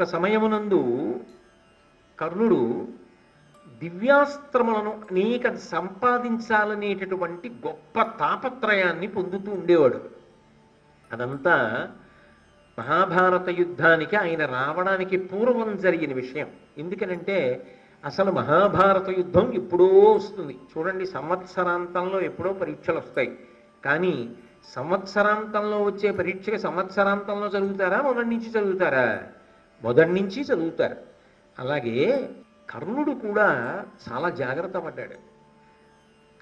ఒక సమయమునందు కర్ణుడు దివ్యాస్త్రములను అనేక సంపాదించాలనేటటువంటి గొప్ప తాపత్రయాన్ని పొందుతూ ఉండేవాడు. అదంతా మహాభారత యుద్ధానికి ఆయన రావడానికి పూర్వం జరిగిన విషయం. ఎందుకనంటే అసలు మహాభారత యుద్ధం ఎప్పుడో వస్తుంది. చూడండి సంవత్సరాంతంలో ఎప్పుడో పరీక్షలు వస్తాయి. కానీ సంవత్సరాంతంలో వచ్చే పరీక్షకి సంవత్సరాంతంలో చదువుతారా? మొదటి నుంచి చదువుతారా? మొదటి నుంచి చదువుతారు. అలాగే కర్ణుడు కూడా చాలా జాగ్రత్త పడ్డాడు.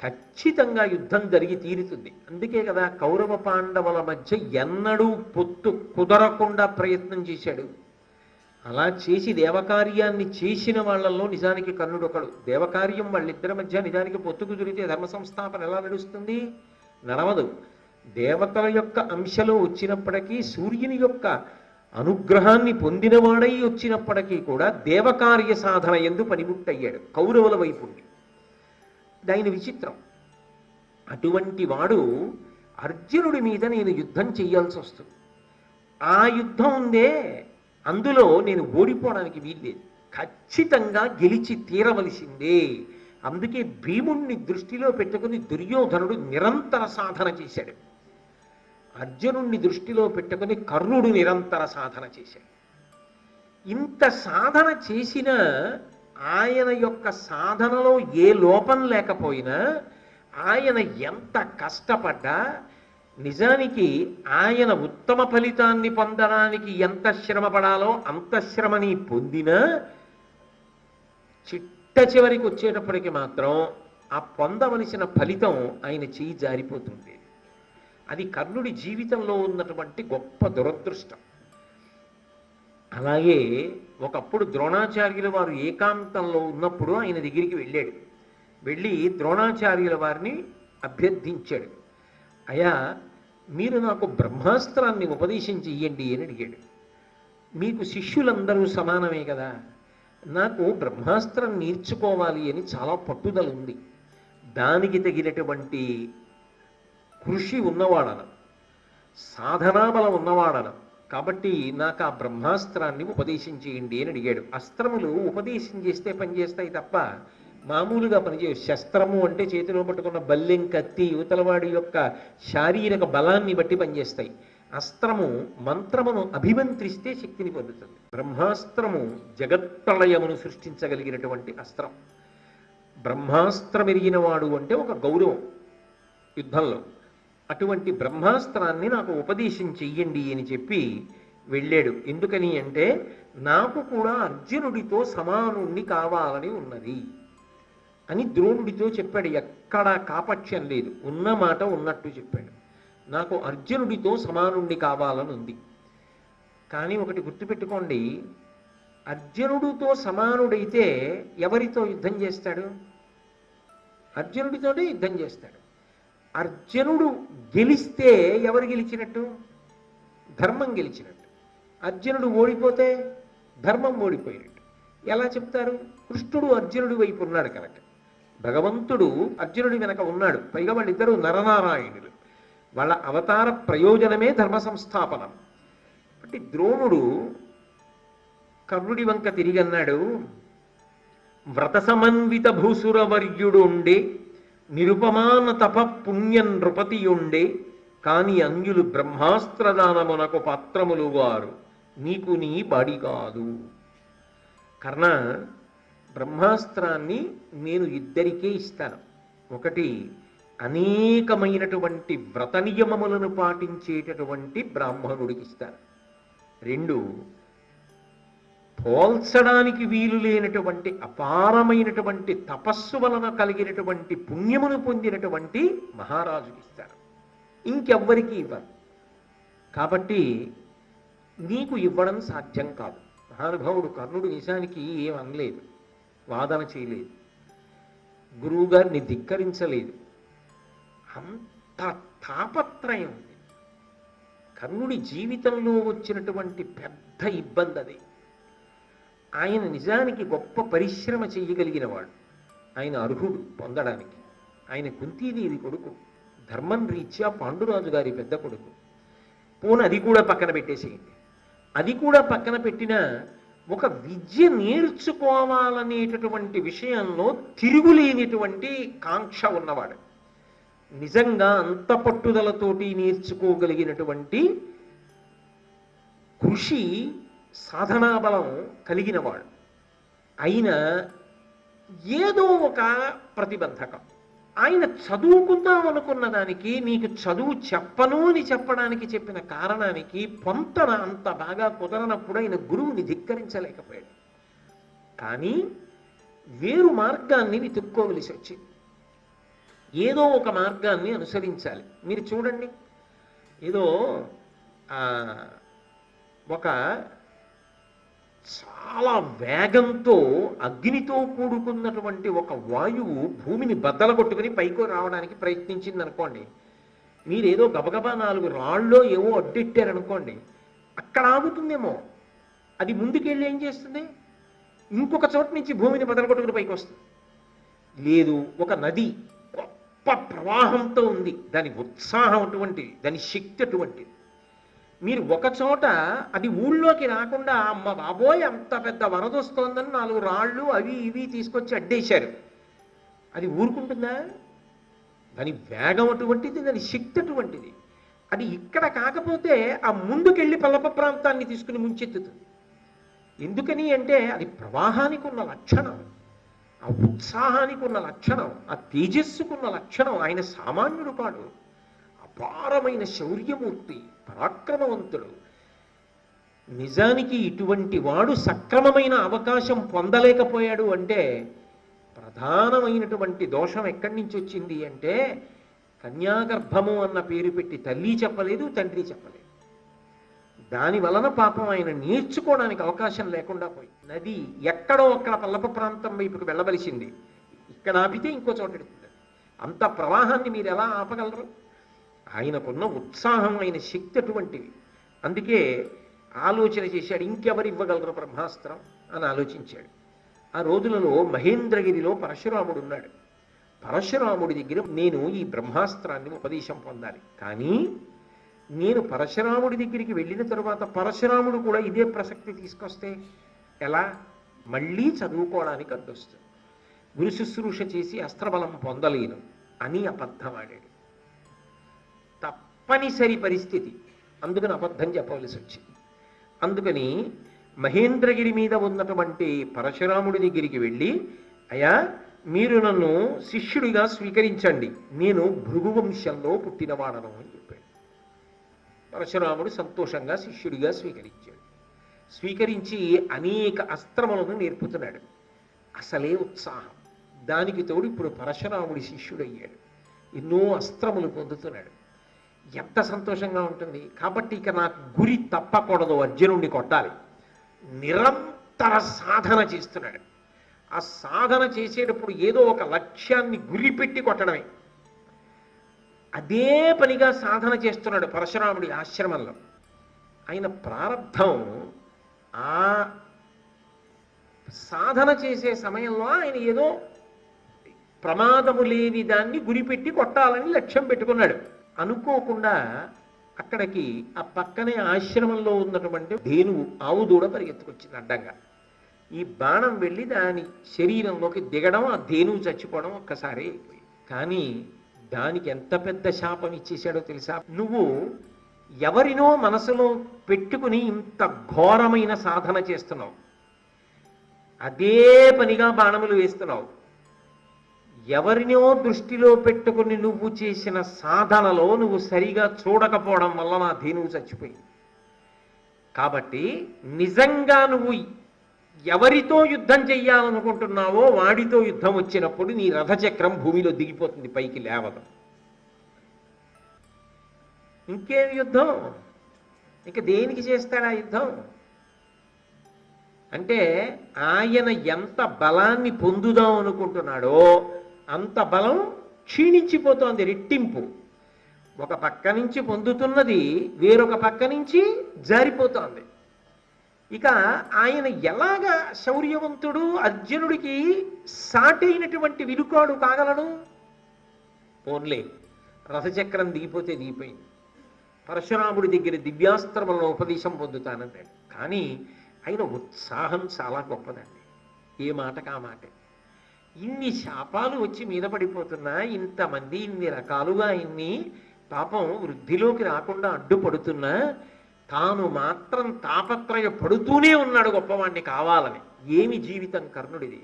ఖచ్చితంగా యుద్ధం జరిగి తీరుతుంది. అందుకే కదా కౌరవ పాండవుల మధ్య ఎన్నడూ పొత్తు కుదరకుండా ప్రయత్నం చేశాడు. అలా చేసి దేవకార్యాన్ని చేసిన వాళ్ళల్లో నిజానికి కర్ణుడు ఒకడు. దేవకార్యం వాళ్ళిద్దరి మధ్య నిజానికి పొత్తు కుదిరితే ధర్మ సంస్థాపన ఎలా నడుస్తుంది? నడవదు. దేవతల యొక్క అంశలో వచ్చినప్పటికీ సూర్యుని యొక్క అనుగ్రహాన్ని పొందినవాడై వచ్చినప్పటికీ కూడా దేవకార్య సాధన ఎందు పనిముట్టయ్యాడు. కౌరవుల వైపు దాని విచిత్రం. అటువంటి వాడు అర్జునుడి మీద నేను యుద్ధం చేయాల్సి వస్తుంది. ఆ యుద్ధం ఉందే అందులో నేను ఓడిపోవడానికి వీల్లేదు. ఖచ్చితంగా గెలిచి తీరవలసిందే. అందుకే భీముణ్ణి దృష్టిలో పెట్టుకుని దుర్యోధనుడు నిరంతర సాధన చేశాడు. అర్జునుణ్ణి దృష్టిలో పెట్టుకుని కర్ణుడు నిరంతర సాధన చేశాడు. ఇంత సాధన చేసిన ఆయన యొక్క సాధనలో ఏ లోపం లేకపోయినా ఆయన ఎంత కష్టపడ్డా నిజానికి ఆయన ఉత్తమ ఫలితాన్ని పొందడానికి ఎంత శ్రమ పడాలో అంత శ్రమని పొందినా చిట్ట చివరికి వచ్చేటప్పటికి మాత్రం ఆ పొందవలసిన ఫలితం ఆయన చేయి జారిపోతుంది అది కర్ణుడి జీవితంలో ఉన్నటువంటి గొప్ప దురదృష్టం. అలాగే ఒకప్పుడు ద్రోణాచార్యుల వారు ఏకాంతంలో ఉన్నప్పుడు ఆయన దగ్గరికి వెళ్ళాడు. వెళ్ళి ద్రోణాచార్యుల వారిని అభ్యర్థించాడు. అయా మీరు నాకు బ్రహ్మాస్త్రాన్ని ఉపదేశం చెయ్యండి అని అడిగాడు. మీకు శిష్యులందరూ సమానమే కదా. నాకు బ్రహ్మాస్త్రం నేర్చుకోవాలి అని చాలా పట్టుదల ఉంది. దానికి తగినటువంటి కృషి ఉన్నవాడన. సాధనాబలం ఉన్నవాడన. కాబట్టి నాకు ఆ బ్రహ్మాస్త్రాన్ని ఉపదేశం చేయండి అని అడిగాడు. అస్త్రములు ఉపదేశం చేస్తే పనిచేస్తాయి తప్ప మామూలుగా పనిచేయవు శస్త్రము అంటే చేతిలో పట్టుకున్న బల్లెం కత్తి యువతలవాడి యొక్క శారీరక బలాన్ని బట్టి పనిచేస్తాయి అస్త్రము మంత్రమును అభిమంత్రిస్తే శక్తిని పొందుతుంది. బ్రహ్మాస్త్రము జగత్ప్రళయమును సృష్టించగలిగినటువంటి అస్త్రం. బ్రహ్మాస్త్రం వాడు అంటే ఒక గౌరవం. యుద్ధంలో. అటువంటి బ్రహ్మాస్త్రాన్ని నాకు ఉపదేశం చెయ్యండి అని చెప్పి వెళ్ళాడు. ఎందుకని అంటే నాకు కూడా అర్జునుడితో సమానుణ్ణి కావాలని ఉన్నది అని ద్రోణుడితో చెప్పాడు. ఎక్కడా కాపక్ష్యం లేదు. ఉన్న మాట ఉన్నట్టు చెప్పాడు. నాకు అర్జునుడితో సమానుణ్ణి కావాలని ఉంది. కానీ ఒకటి గుర్తుపెట్టుకోండి. అర్జునుడితో సమానుడైతే ఎవరితో యుద్ధం చేస్తాడు? అర్జునుడితోనే యుద్ధం చేస్తాడు. అర్జునుడు గెలిస్తే ఎవరు గెలిచినట్టు? ధర్మం గెలిచినట్టు. అర్జునుడు ఓడిపోతే ధర్మం ఓడిపోయినట్టు. ఎలా చెప్తారు? కృష్ణుడు అర్జునుడి వైపు ఉన్నాడు కనుక. భగవంతుడు అర్జునుడి వెనక ఉన్నాడు. పైగా వాళ్ళిద్దరూ నరనారాయణులు. వాళ్ళ అవతార ప్రయోజనమే ధర్మ సంస్థాపనం. కాబట్టి ద్రోణుడు కర్ణుడి వంక తిరిగి అన్నాడు వ్రత సమన్విత భూసురవర్యుడుండే నిరుపమాన తప పుణ్య నృపతియుండే కాని అంజులు బ్రహ్మాస్త్రదానమునకు పాత్రములు వారు నీకు నీ బడి కాదు. కర్ణ బ్రహ్మాస్త్రాన్ని నేను ఇద్దరికే ఇస్తాను. ఒకటి అనేకమైనటువంటి వ్రత నియమములను పాటించేటటువంటి బ్రాహ్మణుడికి ఇస్తాను. రెండు పోల్చడానికి వీలు లేనటువంటి అపారమైనటువంటి తపస్సు వలన కలిగినటువంటి పుణ్యమును పొందినటువంటి మహారాజుకి ఇస్తారు. ఇంకెవ్వరికి ఇవ్వరు. కాబట్టి నీకు ఇవ్వడం సాధ్యం కాదు. మహానుభావుడు కర్ణుడు నిజానికి ఏం అనలేదు. వాదన చేయలేదు. గురువుగారిని ధిక్కరించలేదు. అంత తాపత్రయం ఉంది. కర్ణుడి జీవితంలో వచ్చినటువంటి పెద్ద ఇబ్బంది అది. ఆయన నిజానికి గొప్ప పరిశ్రమ చేయగలిగినవాడు ఆయన అర్హుడు పొందడానికి. ఆయన కుంతీదేవి కొడుకు ధర్మం రీత్యా పాండురాజు గారి పెద్ద కొడుకు. పోను అది కూడా పక్కన పెట్టేసేయండి. అది కూడా పక్కన పెట్టిన ఒక విద్య నేర్చుకోవాలనేటటువంటి విషయంలో తిరుగులేనిటువంటి కాంక్ష ఉన్నవాడు. నిజంగా అంత పట్టుదలతోటి నేర్చుకోగలిగినటువంటి కృషి సాధనాబలం కలిగినవాడు. అయినా ఏదో ఒక ప్రతిబంధకం. ఆయన చదువుకుందాం అనుకున్న దానికి నీకు చదువు చెప్పను అని చెప్పడానికి చెప్పిన కారణానికి పొంతన అంత బాగా కుదరనప్పుడు ఆయన గురువుని ధిక్కరించలేకపోయాడు. కానీ వేరు మార్గాన్ని వెతుక్కోవలసి వచ్చింది. ఏదో ఒక మార్గాన్ని అనుసరించాలి. మీరు చూడండి. ఏదో ఒక చాలా వేగంతో అగ్నితో కూడుకున్నటువంటి ఒక వాయువు భూమిని బద్దల కొట్టుకుని పైకి రావడానికి ప్రయత్నించింది అనుకోండి. మీరేదో గబగబా నాలుగు రాళ్ళలో ఏవో అడ్డెట్టారనుకోండి అక్కడ ఆగుతుందేమో. అది ముందుకెళ్ళి ఏం చేస్తుంది? ఇంకొక చోట నుంచి భూమిని బద్దల కొట్టుకుని పైకి వస్తుంది లేదు ఒక నది గొప్ప ప్రవాహంతో ఉంది. దాని ఉత్సాహం అటువంటిది దాని శక్తి అటువంటిది. మీరు ఒక చోట అది ఊళ్ళోకి రాకుండా అమ్మ బాబోయ్ అంత పెద్ద వరద వస్తోందని నాలుగు రాళ్ళు అవి ఇవి తీసుకొచ్చి అడ్డేశారు. అది ఊరుకుంటుందా? దాని వేగం అటువంటిది దాని శక్తి అటువంటిది. అది ఇక్కడ కాకపోతే ఆ ముందుకెళ్ళి పల్లప ప్రాంతాన్ని తీసుకుని ముంచెత్తుతుంది. ఎందుకని అంటే అది ప్రవాహానికి ఉన్న లక్షణం. ఆ ఉత్సాహానికి ఉన్న లక్షణం ఆ తేజస్సుకున్న లక్షణం ఆయన సామాన్యుడు కాడు అపారమైన శౌర్యమూర్తి. పరాక్రమవంతుడు. నిజానికి ఇటువంటి వాడు సక్రమమైన అవకాశం పొందలేకపోయాడు అంటే ప్రధానమైనటువంటి దోషం ఎక్కడి నుంచి వచ్చింది అంటే కన్యాగర్భము అన్న పేరు పెట్టి తల్లి చెప్పలేదు తండ్రి చెప్పలేదు. దాని వలన పాపం ఆయన నేర్చుకోవడానికి అవకాశం లేకుండా పోయి నది ఎక్కడో అక్కడ పల్లప ప్రాంతం వైపుకి వెళ్ళవలసింది. ఇక్కడ ఆపితే ఇంకో చోట అంత ప్రవాహాన్ని మీరు ఎలా ఆపగలరు? ఆయనకున్న ఉత్సాహం ఆయన శక్తి అటువంటివి అందుకే ఆలోచన చేశాడు ఇంకెవరు ఇవ్వగలరు బ్రహ్మాస్త్రం అని ఆలోచించాడు. ఆ రోజులలో మహేంద్రగిరిలో పరశురాముడు ఉన్నాడు. పరశురాముడి దగ్గర నేను ఈ బ్రహ్మాస్త్రాన్ని ఉపదేశం పొందాలి. కానీ నేను పరశురాముడి దగ్గరికి వెళ్ళిన తరువాత పరశురాముడు కూడా ఇదే ప్రసక్తి తీసుకొస్తే ఎలా? మళ్ళీ చదువుకోవడానికి అడ్డొస్తుంది. గురు శుశ్రూష చేసి అస్త్రబలం పొందలేను అని అబద్ధమాడాడు తప్పనిసరి పరిస్థితి. అందుకని అబద్ధం చెప్పవలసి వచ్చింది అందుకని మహేంద్రగిరి మీద ఉన్నటువంటి పరశురాముడి దగ్గరికి వెళ్ళి అయా మీరు నన్ను శిష్యుడిగా స్వీకరించండి. నేను భృగువంశంలో పుట్టినవాడను అని చెప్పాడు. పరశురాముడు సంతోషంగా శిష్యుడిగా స్వీకరించాడు. స్వీకరించి అనేక అస్త్రములను నేర్పుతున్నాడు. అసలే ఉత్సాహం. దానికి తోడు ఇప్పుడు పరశురాముడి శిష్యుడయ్యాడు. ఎన్నో అస్త్రములు పొందుతున్నాడు. ఎంత సంతోషంగా ఉంటుంది. కాబట్టి ఇక నాకు గురి తప్పకూడదు. అర్జునుడిని కొట్టాలి. నిరంతర సాధన చేస్తున్నాడు. ఆ సాధన చేసేటప్పుడు ఏదో ఒక లక్ష్యాన్ని గురి పెట్టి కొట్టడమే. అదే పనిగా సాధన చేస్తున్నాడు పరశురాముడి ఆశ్రమంలో. ఆయన ప్రారంధం ఆ సాధన చేసే సమయంలో ఆయన ఏదో ప్రమాదము లేని దాన్ని గురిపెట్టి కొట్టాలని లక్ష్యం పెట్టుకున్నాడు. అనుకోకుండా అక్కడికి ఆ పక్కనే ఆశ్రమంలో ఉన్నటువంటి ధేనువు ఆవు దూడ పరిగెత్తుకొచ్చింది అడ్డంగా. ఈ బాణం వెళ్ళి దాని శరీరంలోకి దిగడం ఆ ధేనువు చచ్చిపోవడం ఒక్కసారి అయిపోయింది. కానీ దానికి ఎంత పెద్ద శాపం ఇచ్చేశాడో తెలుసా? నువ్వు ఎవరినో మనసులో పెట్టుకుని ఇంత ఘోరమైన సాధన చేస్తున్నావు. అదే పనిగా బాణములు వేస్తున్నావు. ఎవరినో దృష్టిలో పెట్టుకుని నువ్వు చేసిన సాధనలో నువ్వు సరిగా చూడకపోవడం వల్ల నా ధీనువు చచ్చిపోయింది. కాబట్టి నిజంగా నువ్వు ఎవరితో యుద్ధం చెయ్యాలనుకుంటున్నావో వాడితో యుద్ధం వచ్చినప్పుడు నీ రథచక్రం భూమిలో దిగిపోతుంది పైకి లేవదు. ఇంకేం యుద్ధం? ఇక దేనికి చేస్తాడా యుద్ధం? అంటే ఆయన ఎంత బలాన్ని పొందుదాం అనుకుంటున్నాడో అంత బలం క్షీణించిపోతోంది రెట్టింపు. ఒక పక్క నుంచి పొందుతున్నది వేరొక పక్క నుంచి జారిపోతోంది. ఇక ఆయన ఎలాగ శౌర్యవంతుడు అర్జునుడికి సాటైనటువంటి విలుకాడు కాగలడు? ఓన్లే రథచక్రం దిగిపోతే దిగిపోయింది. పరశురాముడి దగ్గర దివ్యాస్త్రములను ఉపదేశం పొందుతానన్నాడు కానీ ఆయన ఉత్సాహం చాలా గొప్పదండి. ఏ మాటకా మాటే మాట. ఇన్ని శాపాలు వచ్చి మీద పడిపోతున్నా ఇంతమంది ఇన్ని రకాలుగా ఇన్ని పాపం వృద్ధిలోకి రాకుండా అడ్డుపడుతున్నా తాను మాత్రం తాపత్రయ పడుతూనే ఉన్నాడు గొప్పవాణ్ణి కావాలని. ఏమి జీవితం కర్ణుడిది?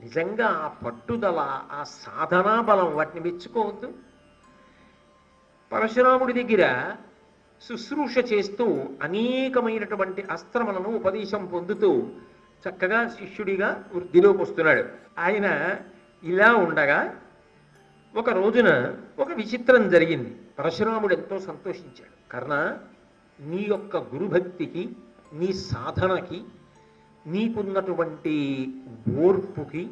నిజంగా ఆ పట్టుదల ఆ సాధనా బలం వాటిని మెచ్చుకోవద్దు? పరశురాముడి దగ్గర శుశ్రూష చేస్తూ అనేకమైనటువంటి అస్త్రములను ఉపదేశం పొందుతూ చక్కగా శిష్యుడిగా వృద్ధిలోకి వస్తున్నాడు. ఆయన ఇలా ఉండగా ఒక రోజున ఒక విచిత్రం జరిగింది. పరశురాముడు ఎంతో సంతోషించాడు. కర్ణ నీ యొక్క గురుభక్తికి నీ సాధనకి నీకున్నటువంటి ఓర్పుకి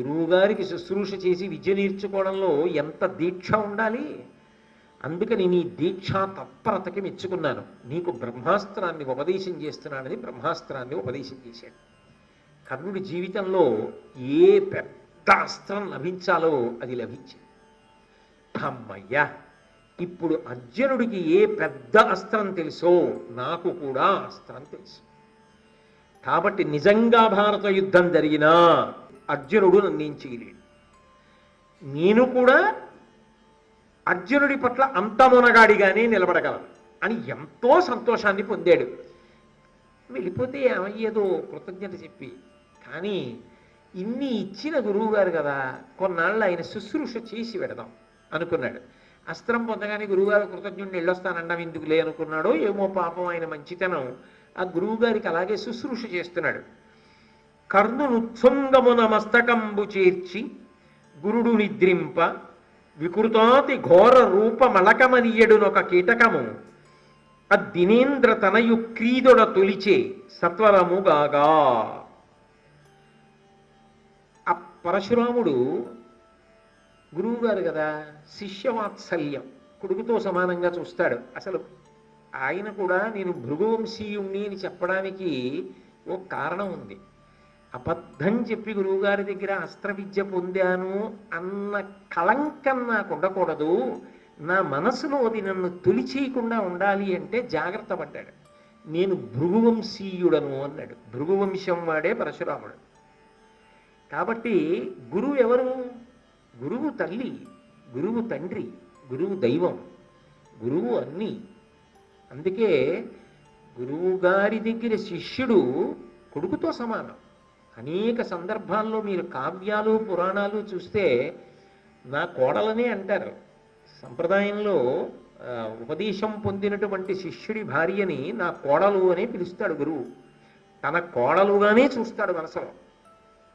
గురువుగారికి శుశ్రూష చేసి విద్య నేర్చుకోవడంలో ఎంత దీక్ష ఉండాలి? అందుకని నీ దీక్షా తత్పరతకి మెచ్చుకున్నాను. నీకు బ్రహ్మాస్త్రాన్ని ఉపదేశం చేస్తున్నానని బ్రహ్మాస్త్రాన్ని ఉపదేశం చేశాడు. కర్ణుడి జీవితంలో ఏ పెద్ద అస్త్రం లభించాలో అది లభించింది. అమ్మయ్యా ఇప్పుడు అర్జునుడికి ఏ పెద్ద అస్త్రం తెలుసో నాకు కూడా అస్త్రం తెలుసు. కాబట్టి నిజంగా భారత యుద్ధం జరిగినా అర్జునుడు నన్ను చేయలేడు. నేను కూడా అర్జునుడి పట్ల అంత మునగాడిగానే అని ఎంతో సంతోషాన్ని పొందాడు. వెళ్ళిపోతే ఏమయ్యేదో కృతజ్ఞత చెప్పి కానీ ఇన్ని ఇచ్చిన గురువు గారు కదా కొన్నాళ్ళు ఆయన శుశ్రూష చేసి పెడదాం అనుకున్నాడు. అస్త్రం పొందగానే గురువుగారు కృతజ్ఞుడిని వెళ్ళొస్తానండం ఎందుకులే అనుకున్నాడో ఏమో పాపం ఆయన మంచితనం. ఆ గురువుగారికి అలాగే శుశ్రూష చేస్తున్నాడు. కర్ణునుత్సంగమున మస్తకంబు చేర్చి గురుడు నిద్రింప వికృతాతి ఘోర రూపమలకమనియడునొక కీటకము. అద్దినేంద్ర తనయు క్రీదొడ తొలిచే సత్వరముగాగా. ఆ పరశురాముడు గురువుగారు కదా శిష్యవాత్సల్యం కొడుకుతో సమానంగా చూస్తాడు. అసలు ఆయన కూడా నేను భృగువంశీయుణ్ణి అని చెప్పడానికి ఓ కారణం ఉంది. అబద్ధం చెప్పి గురువుగారి దగ్గర అస్త్ర విద్య పొందాను అన్న కళంకం నాకు ఉండకూడదు. నా మనసులో అది నన్ను తొలిచేయకుండా ఉండాలి అంటే జాగ్రత్త పడ్డాడు. నేను భృగువంశీయుడను అన్నాడు. భృగువంశం వాడే పరశురాముడు. కాబట్టి గురువు ఎవరు? గురువు తల్లి గురువు తండ్రి గురువు దైవం గురువు అన్నీ. అందుకే గురువు గారి దగ్గర శిష్యుడు కొడుకుతో సమానం. అనేక సందర్భాల్లో మీరు కావ్యాలు పురాణాలు చూస్తే నా కోడలనే అంటారు. సంప్రదాయంలో ఉపదేశం పొందినటువంటి శిష్యుడి భార్యని నా కోడలు అని పిలుస్తాడు గురువు. తన కోడలుగానే చూస్తాడు మనసులో.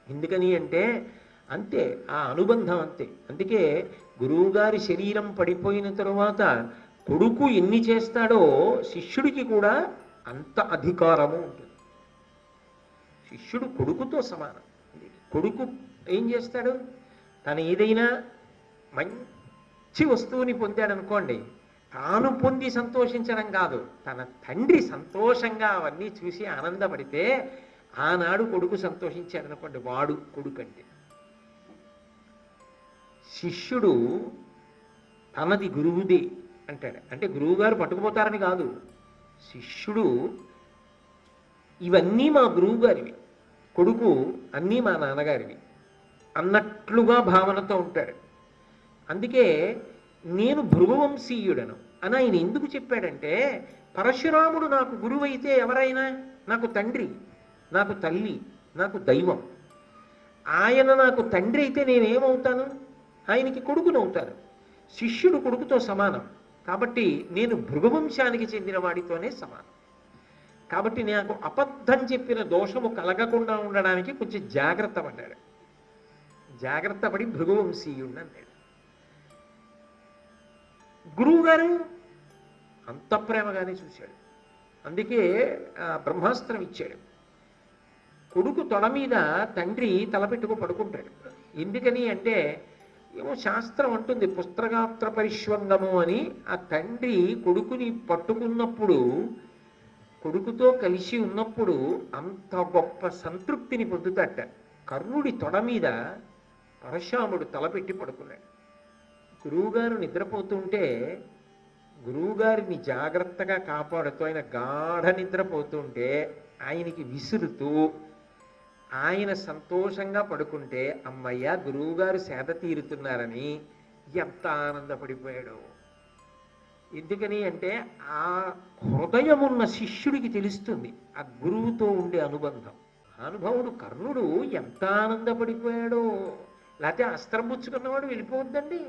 ఎందుకని అంటే అంతే ఆ అనుబంధం అంతే. అందుకే గురువుగారి శరీరం పడిపోయిన తరువాత కొడుకు ఎన్ని చేస్తాడో శిష్యుడికి కూడా అంత అధికారము ఉంటుంది. శిష్యుడు కొడుకుతో సమానం. కొడుకు ఏం చేస్తాడు? తను ఏదైనా మంచి వస్తువుని పొందాడనుకోండి తాను పొంది సంతోషించడం కాదు తన తండ్రి సంతోషంగా అవన్నీ చూసి ఆనందపడితే ఆనాడు కొడుకు సంతోషించాడనుకోండి వాడు కొడుకు అంటే శిష్యుడు తనది గురువుది అంటాడు. అంటే గురువుగారు పట్టుకుపోతారని కాదు. శిష్యుడు ఇవన్నీ మా గురువు గారివి కొడుకు అన్నీ మా నాన్నగారివి. అన్నట్లుగా భావనతో ఉంటాడు. అందుకే నేను భృగువంశీయుడను. అని ఆయన ఎందుకు చెప్పాడంటే పరశురాముడు నాకు గురువు అయితే ఎవరైనా? నాకు తండ్రి నాకు తల్లి నాకు దైవం. ఆయన నాకు తండ్రి అయితే నేనేమవుతాను? ఆయనకి కొడుకునవుతాను శిష్యుడు కొడుకుతో సమానం. కాబట్టి నేను భృగవంశానికి చెందిన వాడితోనే సమానం. కాబట్టి నాకు అబద్ధం చెప్పిన దోషము కలగకుండా ఉండడానికి కొంచెం జాగ్రత్త పడ్డాడు. జాగ్రత్త పడి భృగువంశీయుణ్ణి అన్నాడు. గురువుగారు అంత ప్రేమగానే చూశాడు. అందుకే బ్రహ్మాస్త్రం ఇచ్చాడు. కొడుకు తొడ మీద తండ్రి తలపెట్టుకు పడుకుంటాడు. ఎందుకని అంటే ఏమో శాస్త్రం అంటుంది పుస్తకాత్ర పరిష్వంగము అని ఆ తండ్రి కొడుకుని పట్టుకున్నప్పుడు కొడుకుతో కలిసి ఉన్నప్పుడు అంత గొప్ప సంతృప్తిని పొందుతాట కర్ణుడి తొడ మీద పరశురాముడు తలపెట్టి పడుకున్నాడు. గురువుగారు నిద్రపోతుంటే గురువుగారిని జాగ్రత్తగా కాపాడుతూ ఆయన గాఢ నిద్రపోతుంటే ఆయనకి విసురుతూ ఆయన సంతోషంగా పడుకుంటే అమ్మయ్య గురువుగారు సేద తీరుతున్నారని ఎంత ఆనందపడిపోయాడు. ఎందుకని అంటే ఆ హృదయమున్న శిష్యుడికి తెలుస్తుంది ఆ గురువుతో ఉండే అనుబంధం. అనుభవుడు కర్ణుడు ఎంత ఆనందపడిపోయాడో లేకపోతే అస్త్రం పుచ్చుకున్నవాడు వెళ్ళిపోవద్దండి.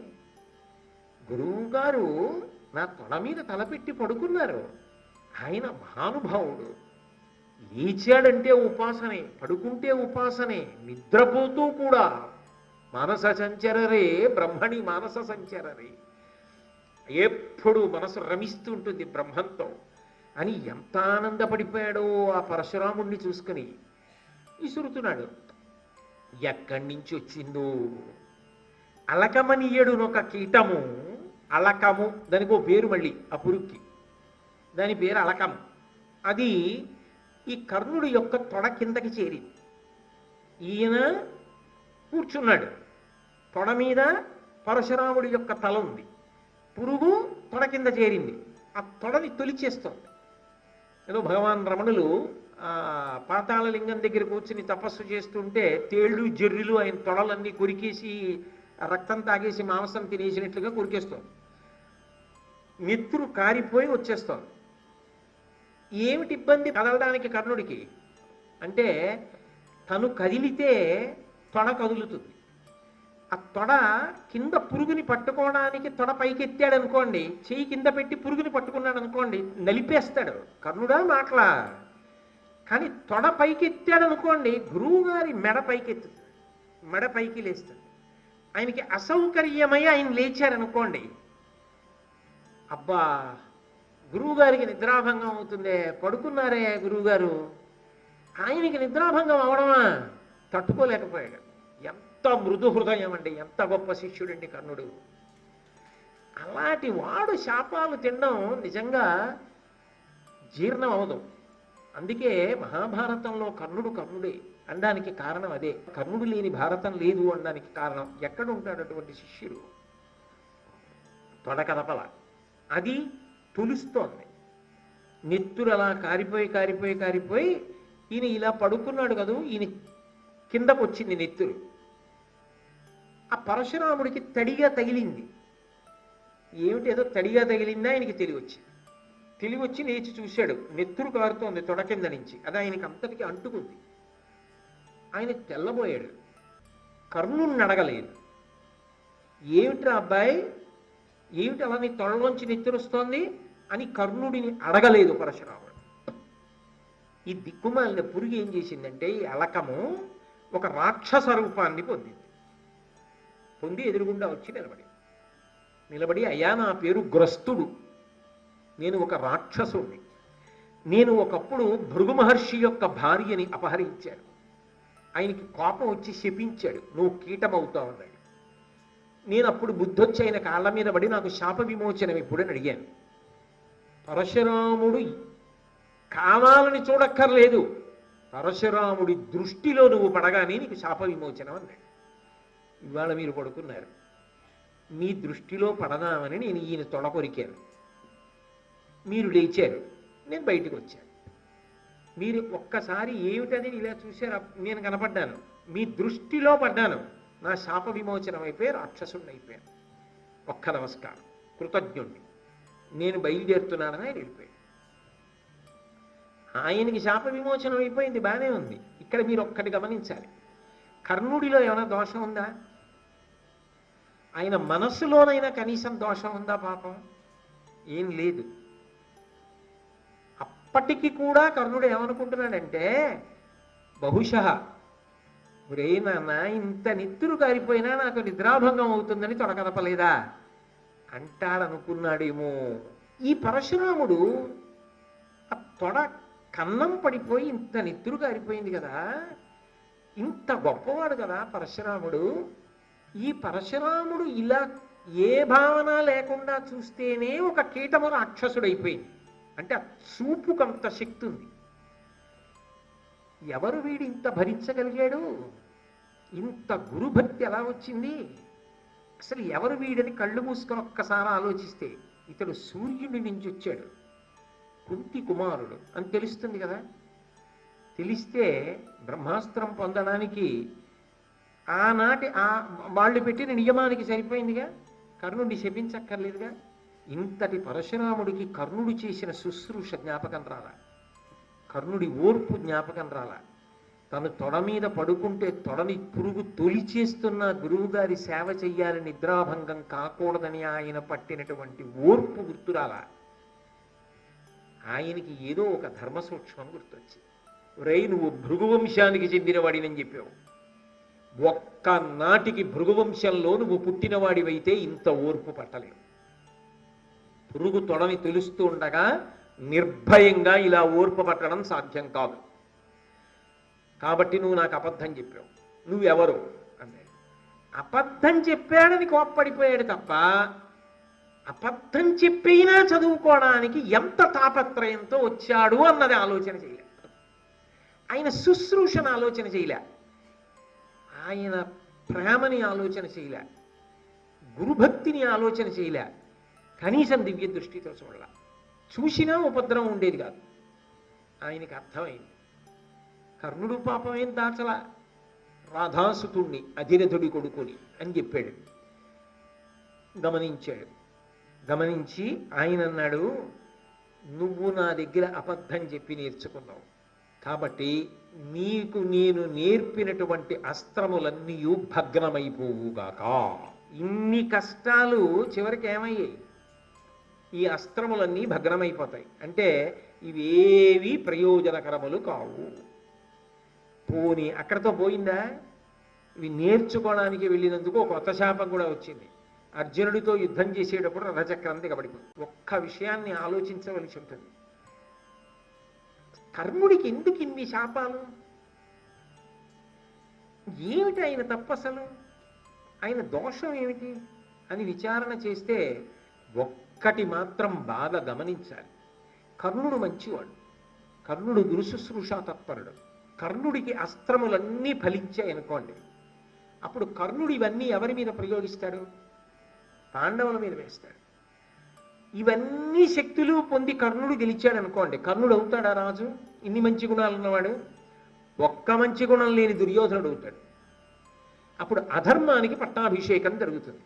గురువు గారు నా తొడ మీద తలపెట్టి పడుకున్నారు. ఆయన మహానుభావుడు లేచాడంటే ఉపాసనే పడుకుంటే ఉపాసనే నిద్రపోతూ కూడా మానస సంచరరే బ్రహ్మణి మానస సంచరరే. ఎప్పుడు మనసు రమిస్తూ ఉంటుంది బ్రహ్మంతో. అని ఎంత ఆనందపడిపోయాడో ఆ పరశురాముణ్ణి చూసుకుని విసురుతున్నాడు. ఎక్కడి నుంచి వచ్చిందో? అలకమనీయుడునొక కీటము. అలకము. దానికి ఓ పేరు మళ్ళీ ఆ పురుక్కి దాని పేరు అలకము. అది ఈ కర్ణుడి యొక్క తొడ కిందకి చేరింది ఈయన కూర్చున్నాడు. తొడ మీద పరశురాముడి యొక్క తల ఉంది. పురుగు తొడ కింద చేరింది. ఆ తొడని తొలిచేస్తుంది. ఏదో భగవాన్ రమణులు పాతాళలింగం పాతాళ లింగం దగ్గర కూర్చుని తపస్సు చేస్తుంటే తేళ్ళు జర్రిలు ఆయన తొడలన్నీ కొరికేసి రక్తం తాగేసి మాంసం తినేసినట్లుగా కొరికేస్తుంది. నెత్తురు కారిపోయి వచ్చేస్తుంది. ఏమిటి ఇబ్బంది కదలడానికి కర్ణుడికి? అంటే తను కదిలితే తొడ కదులుతుంది. ఆ తొడ కింద పురుగుని పట్టుకోవడానికి తొడ పైకెత్తాడు అనుకోండి చెయ్యి కింద పెట్టి పురుగుని పట్టుకున్నాడు అనుకోండి నలిపేస్తాడు. కర్ణుడా మాటలా. కానీ తొడ పైకెత్తాడు అనుకోండి గురువు గారి మెడ పైకెత్తుతుంది మెడ పైకి లేస్తుంది ఆయనకి అసౌకర్యమై ఆయన లేచారనుకోండి అబ్బా గురువుగారికి నిద్రాభంగం అవుతుందే పడుకున్నారే గురువుగారు. ఆయనకి నిద్రాభంగం అవడమా? తట్టుకోలేకపోయాడు. ఎంత మృదు హృదయం అండి ఎంత గొప్ప శిష్యుడండి కర్ణుడు. అలాంటి వాడు శాపాలు తినడం నిజంగా జీర్ణం అవదు. అందుకే మహాభారతంలో కర్ణుడు కర్ణుడే అనడానికి కారణం అదే. కర్ణుడు లేని భారతం లేదు అనడానికి కారణం ఎక్కడ ఉంటాడు అటువంటి శిష్యుడు? తొడకదపల. అది తులుస్తోంది. నెత్తురు అలా కారిపోయి కారిపోయి కారిపోయి ఈయన ఇలా పడుకున్నాడు కదూ ఈయన కిందకు వచ్చింది నెత్తురు. ఆ పరశురాముడికి తడిగా తగిలింది. ఏమిటి ఏదో తడిగా తగిలిందా ఆయనకి తెలివచ్చింది తెలివచ్చి లేచి చూశాడు. నెత్తురు కారుతోంది తొడ కింద నుంచి. అది ఆయనకి అంతటికి అంటుకుంది. ఆయన తెల్లబోయాడు. కర్ణుని అడగలేదు. ఏమిట్రా అబ్బాయి? ఏమిటి అలా నీ తొడలోంచి నెత్తురుస్తోంది అని కర్ణుడిని అడగలేదు పరశురాముడు. ఈ దిక్కుమాలిన పురుగు ఏం చేసిందంటే ఈ అలకము ఒక రాక్షస రూపాన్ని పొందింది. పొంది ఎదురుగుండా వచ్చి నిలబడి. నిలబడి అయ్యా నా పేరు గ్రస్తుడు. నేను ఒక రాక్షసుడిని నేను ఒకప్పుడు భృగు మహర్షి యొక్క భార్యని అపహరించాను. ఆయనకి కోపం వచ్చి శపించాడు. నువ్వు కీటమవుతావు అన్నాడు. నేను అప్పుడు బుద్ధొచ్చి ఆయన కాళ్ళ మీద పడి నాకు శాప విమోచనం ఇప్పుడని అడిగాను. పరశురాముడు కావాలని చూడక్కర్లేదు. పరశురాముడి దృష్టిలో నువ్వు పడగానే నీకు శాప విమోచనం అన్నాడు. ఇవాళ మీరు పడుకున్నారు. మీ దృష్టిలో పడదామని నేను ఈయన తొడ కొరికాను. మీరు లేచారు. నేను బయటికి వచ్చాను. మీరు ఒక్కసారి ఏమిటని ఇలా చూశారు? నేను కనపడ్డాను. మీ దృష్టిలో పడ్డాను. నా శాప విమోచనం అయిపోయి రాక్షసుడిని అయిపోయాను. ఒక్క నమస్కారం. కృతజ్ఞుణ్ణి. నేను బయలుదేరుతున్నానని ఆయన వెళ్ళిపోయాడు. ఆయనకి శాప విమోచనం అయిపోయింది. బాగానే ఉంది. ఇక్కడ మీరు ఒక్కటి గమనించాలి. కర్ణుడిలో ఏమైనా దోషం ఉందా? ఆయన మనస్సులోనైనా కనీసం దోషం ఉందా పాపం? ఏం లేదు. అప్పటికి కూడా కర్ణుడు ఏమనుకుంటున్నాడంటే బహుశ ఒరే నాన్న ఇంత నిత్తురు కారిపోయినా నాకు నిద్రాభంగం అవుతుందని తొడకదపలేదా అంటాడనుకున్నాడేమో ఈ పరశురాముడు ఆ తొడ కన్నం పడిపోయి ఇంత నిత్తురు కారిపోయింది కదా ఇంత గొప్పవాడు కదా పరశురాముడు. ఈ పరశురాముడు ఇలా ఏ భావన లేకుండా చూస్తేనే ఒక కీటము రాక్షసుడైపోయింది. అంటే ఆ చూపుకంత శక్తి ఉంది. ఎవరు వీడు ఇంత భరించగలిగాడు? ఇంత గురుభక్తి ఎలా వచ్చింది? అసలు ఎవరు వీడని కళ్ళు మూసుకొని ఒక్కసారి ఆలోచిస్తే ఇతడు సూర్యుడి నుంచి వచ్చాడు. కుంతి కుమారుడు అని తెలుస్తుంది కదా? తెలిస్తే బ్రహ్మాస్త్రం పొందడానికి ఆనాటి ఆ వాళ్ళు పెట్టిన నియమానికి సరిపోయిందిగా? కర్ణుడిని శపించక్కర్లేదుగా? ఇంతటి పరశురాముడికి కర్ణుడు చేసిన శుశ్రూష జ్ఞాపకం రాలా? కర్ణుడి ఓర్పు జ్ఞాపకం రాలా? తను తొడ మీద పడుకుంటే తొడని పురుగు తొలిచేస్తున్న గురువుగారి సేవ చెయ్యాలని నిద్రాభంగం కాకూడదని ఆయన పట్టినటువంటి ఓర్పు గుర్తురాలా ఆయనకి ఏదో ఒక ధర్మ సూక్ష్మం గుర్తొచ్చింది. రై నువ్వు భృగువంశానికి చెందినవాడినని చెప్పావు. ఒక్క నాటికి భృగువంశంలో నువ్వు పుట్టినవాడివైతే ఇంత ఓర్పు పట్టలేవు పురుగు తొడని తెలుస్తూ ఉండగా నిర్భయంగా ఇలా ఓర్పు పట్టడం సాధ్యం కాదు. కాబట్టి నువ్వు నాకు అబద్ధం చెప్పావు. నువ్వెవరు? అన్నాడు. అబద్ధం చెప్పాడని కోప్పడిపోయాడు తప్ప అబద్ధం చెప్పినా చదువుకోవడానికి ఎంత తాపత్రయంతో వచ్చాడు అన్నది ఆలోచన చేయాలి ఆయన శుశ్రూషను ఆలోచన చేయలే. ఆయన ప్రేమని ఆలోచన చేయలే. గురుభక్తిని ఆలోచన చేయలే. కనీసం దివ్య దృష్టితో చూడాల. చూసినా ఉపద్రవం ఉండేది కాదు. ఆయనకి అర్థమైంది. కర్ణుడు పాపం ఏం దాచలా? రాధాసుతుణ్ణి అధిరథుడి కొడుకుని అని చెప్పాడు. గమనించాడు. గమనించి ఆయన అన్నాడు నువ్వు నా దగ్గర అబద్ధం చెప్పి నేర్చుకున్నావు. కాబట్టి నీకు నేను నేర్పినటువంటి అస్త్రములన్నీ భగ్నమైపోవుగాక. ఇన్ని కష్టాలు చివరికి ఏమయ్యాయి? ఈ అస్త్రములన్నీ భగ్నమైపోతాయి. అంటే ఇవేవి ప్రయోజనకరములు కావు. పోని అక్కడతో పోయిందా? ఇవి నేర్చుకోవడానికి వెళ్ళినందుకు ఒక కొత్త శాపం కూడా వచ్చింది. అర్జునుడితో యుద్ధం చేసేటప్పుడు రథచక్రం దిగబడిపోయింది. ఒక్క విషయాన్ని ఆలోచించవలసి ఉంటుంది. కర్ణుడికి ఎందుకు ఇన్ని శాపాలు? ఏమిటి ఆయన తప్పసలు? ఆయన దోషం ఏమిటి? అని విచారణ చేస్తే ఒక్కటి మాత్రం బాగా గమనించాలి. కర్ణుడు మంచివాడు. కర్ణుడు గురుశుశ్రూషా తత్పరుడు. కర్ణుడికి అస్త్రములన్నీ ఫలించాయి అనుకోండి. అప్పుడు కర్ణుడు ఇవన్నీ ఎవరి మీద ప్రయోగిస్తాడు? పాండవుల మీద వేస్తాడు. ఇవన్నీ శక్తులు పొంది కర్ణుడు గెలిచాడు అనుకోండి. కర్ణుడు అవుతాడా రాజు? ఇన్ని మంచి గుణాలు ఉన్నవాడు? ఒక్క మంచి గుణం లేని దుర్యోధనుడు అవుతాడు. అప్పుడు అధర్మానికి పట్టాభిషేకం జరుగుతుంది.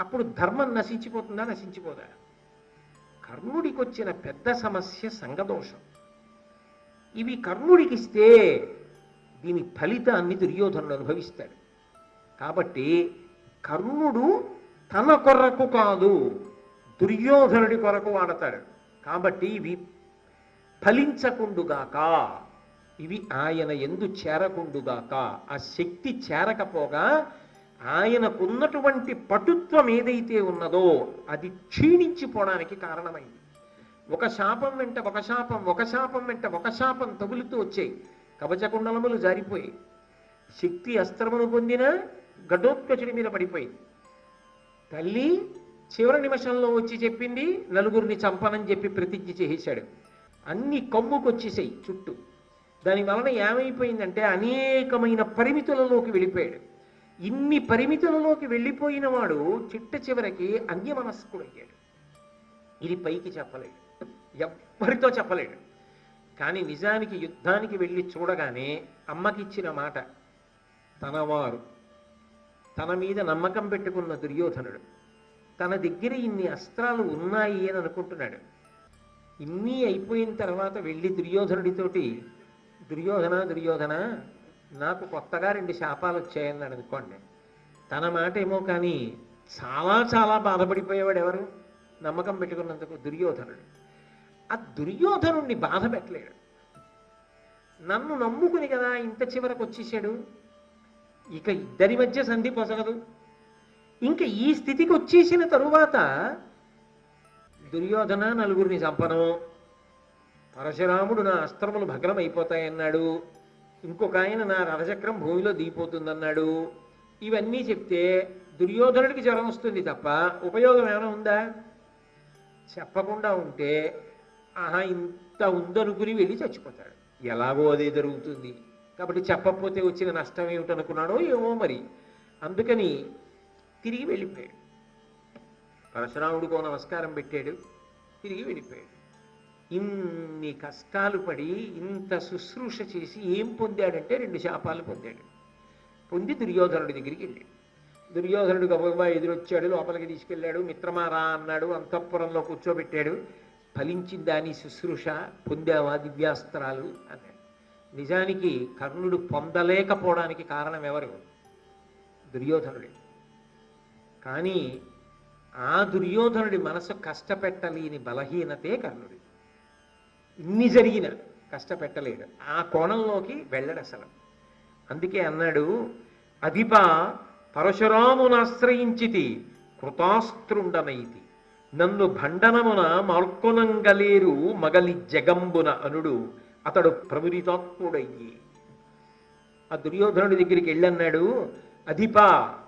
అప్పుడు ధర్మం నశించిపోతుందా? నశించిపోదా? కర్ణుడికి వచ్చిన పెద్ద సమస్య సంగదోషం ఇవి కర్ణుడికి ఇస్తే దీని ఫలితాన్ని దుర్యోధనుడు అనుభవిస్తాడు. కాబట్టి కర్ణుడు తన కొరకు కాదు. దుర్యోధనుడి కొరకు వాడతాడు. కాబట్టి ఇవి ఫలించకుండుగాక ఇవి ఆయన ఎందు చేరకుండుగాక ఆ శక్తి చేరకపోగా ఆయనకున్నటువంటి పటుత్వం ఏదైతే ఉన్నదో అది క్షీణించిపోవడానికి కారణమైంది. ఒక శాపం వెంట ఒక శాపం ఒక శాపం వెంట ఒక శాపం తగులుతూ వచ్చాయి. కవచకుండలములు జారిపోయాయి. శక్తి అస్త్రమును పొందిన గడ్డోత్కచుడి మీద పడిపోయింది. తల్లి చివరి నిమిషంలో వచ్చి చెప్పింది నలుగురిని చంపనని చెప్పి ప్రతిజ్ఞ చేసేశాడు అన్ని కమ్ముకొచ్చేసాయి చుట్టూ. దాని వలన ఏమైపోయిందంటే అనేకమైన పరిమితులలోకి వెళ్ళిపోయాడు. ఇన్ని పరిమితులలోకి వెళ్ళిపోయిన వాడు చిట్ట చివరికి అన్యమనస్కుడయ్యాడు ఇది పైకి చెప్పలేడు ఎవ్వరితో చెప్పలేడు కానీ నిజానికి యుద్ధానికి వెళ్ళి చూడగానే అమ్మకిచ్చిన మాట తనవారు తన మీద నమ్మకం పెట్టుకున్న దుర్యోధనుడు. తన దగ్గర ఇన్ని అస్త్రాలు ఉన్నాయి అని అనుకుంటున్నాడు. ఇన్ని అయిపోయిన తర్వాత వెళ్ళి దుర్యోధనుడితోటి దుర్యోధన దుర్యోధన నాకు కొత్తగా రెండు శాపాలు వచ్చాయన్నాడు అనుకోండి. తన మాట ఏమో కానీ చాలా చాలా బాధపడిపోయేవాడు ఎవరు? నమ్మకం పెట్టుకున్నందుకు దుర్యోధనుడు. ఆ దుర్యోధనుడిని బాధ పెట్టలేడు. నన్ను నమ్ముకుని కదా ఇంత చివరకు వచ్చేసాడు. ఇక ఇద్దరి మధ్య సంధి పొసగదు. ఇంకా ఈ స్థితికి వచ్చేసిన తరువాత దుర్యోధన నలుగురిని చంపను పరశురాముడు నా అస్త్రములు భగ్నం అయిపోతాయన్నాడు ఇంకొక ఆయన నా రథచక్రం భూమిలో దిగిపోతుందన్నాడు. ఇవన్నీ చెప్తే దుర్యోధనుడికి జ్వరం వస్తుంది తప్ప ఉపయోగం ఏమైనా ఉందా? చెప్పకుండా ఉంటే ఆహా ఇంత ఉందనుకుని వెళ్ళి చచ్చిపోతాడు. ఎలాగో అదే జరుగుతుంది. కాబట్టి చెప్పకపోతే వచ్చిన నష్టం ఏమిటనుకున్నాడో ఏమో మరి. అందుకని తిరిగి వెళ్ళిపోయాడు. పరశురాముడికో నమస్కారం పెట్టాడు తిరిగి వెళ్ళిపోయాడు. ఇన్ని కష్టాలు పడి ఇంత శుశ్రూష చేసి ఏం పొందాడంటే రెండు శాపాలు పొందాడు. పొంది దుర్యోధనుడి దగ్గరికి వెళ్ళాడు. దుర్యోధనుడు గబగబా ఎదురొచ్చాడు లోపలికి తీసుకెళ్ళాడు మిత్రమారా అన్నాడు అంతఃపురంలో కూర్చోబెట్టాడు. ఫలించిందా నీ శుశ్రూష? పొందావా దివ్యాస్త్రాలు? అన్నాడు. నిజానికి కర్ణుడు పొందలేకపోవడానికి కారణం ఎవరు? దుర్యోధనుడే. కానీ ఆ దుర్యోధనుడి మనసు కష్టపెట్టలేని బలహీనతే కర్ణుడి. ఇన్ని జరిగిన కష్టపెట్టలేడు. ఆ కోణంలోకి వెళ్ళడు అసలు అందుకే అన్నాడు అధిప పరశురామునాశ్రయించితి కృతాస్త్రుండమైతి నన్ను భండనమున మార్కొనంగలేరు మగలి జగంబున అనుడు. అతడు ప్రమురితాత్ముడయ్యి ఆ దుర్యోధనుడి దగ్గరికి వెళ్ళన్నాడు అధిపా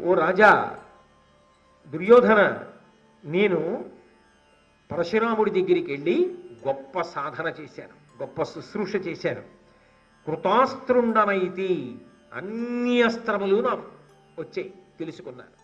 ఓ రాజా దుర్యోధన నేను పరశురాముడి దగ్గరికి వెళ్ళి గొప్ప సాధన చేశాను గొప్ప శుశ్రూష చేశాను. కృతాస్త్రుండనైతి అన్ని అస్త్రములు నాకు వచ్చాయి తెలుసుకున్నాను.